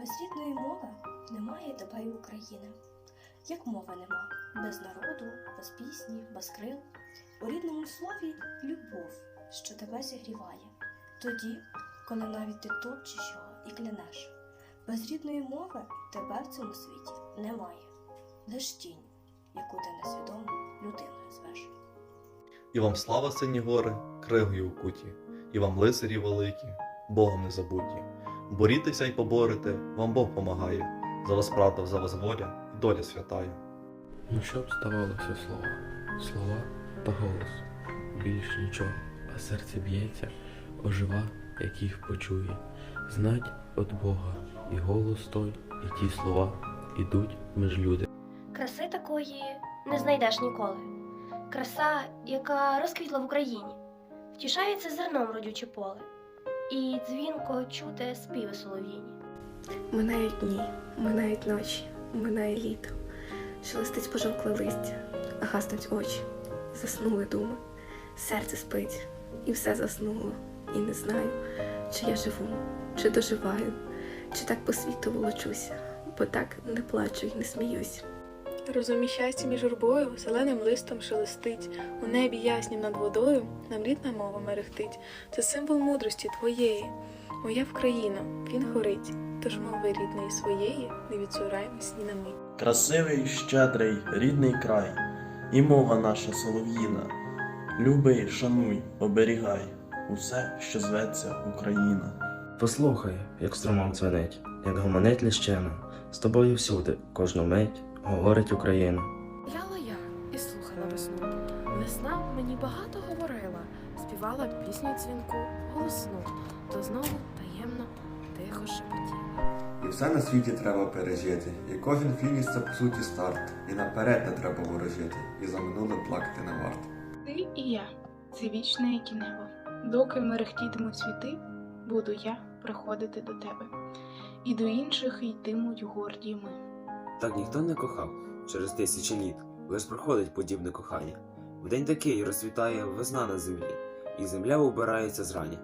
Без рідної мови немає тебе України. Як мови нема, без народу, без пісні, без крил. У рідному слові любов, що тебе зігріває. Тоді, коли навіть ти топчеш його і клянеш. Без рідної мови тебе в цьому світі немає. Лиш тінь, яку ти несвідомо людиною звеш. І вам слава сині гори, кригою укуті, і вам лицарі великі, Богом не забуті. Борітеся й поборете, вам Бог помагає. За вас правда, за вас воля і доля святая. Ну щоб здавалося слова, слова та голос. Більш нічого, а серце б'ється, ожива, як їх почує. Знать від Бога і голос той, і ті слова ідуть між люди. Краси такої не знайдеш ніколи. Краса, яка розквітла в Україні, втішається зерном родюче поле, і дзвінко чути співи солов'їні. Минають дні, минають ночі, минає літо, шелестить пожовкле листя, гаснуть очі, заснули думи, серце спить, і все заснуло, і не знаю, чи я живу, чи доживаю, чи так по світу волочуся, бо так не плачу й не сміюсь. Розумі щастя між журбою, зеленим листом шелестить, у небі яснім над водою, нам рідна мова мерехтить. Це символ мудрості твоєї. Моя Вкраїна, він горить, тож мови рідної своєї не відсураємось ні на мить. Красивий, щедрий, рідний край, і мова наша солов'їна. Люби, шануй, оберігай усе, що зветься Україна. Послухай, як струмом дзвенить, як гомонить ліщина, з тобою всюди, кожну мить, говорить Україна. Гуляла я і слухала весну. Весна мені багато говорила, співала пісню дзвінку голосну, то знову таємно, тихо шепотіла. І все на світі треба пережити. І кожен фініш це по суті старт. І наперед не треба ворожити, і за минулим плакати не варто. Ти і я це вічне як і небо. Доки мерехтітимуть світи, буду я приходити до тебе. І до інших йтимуть горді ми. Так ніхто не кохав через тисячі літ, лиш проходить подібне кохання. В день такий розцвітає весна на землі, і земля убирається зрані.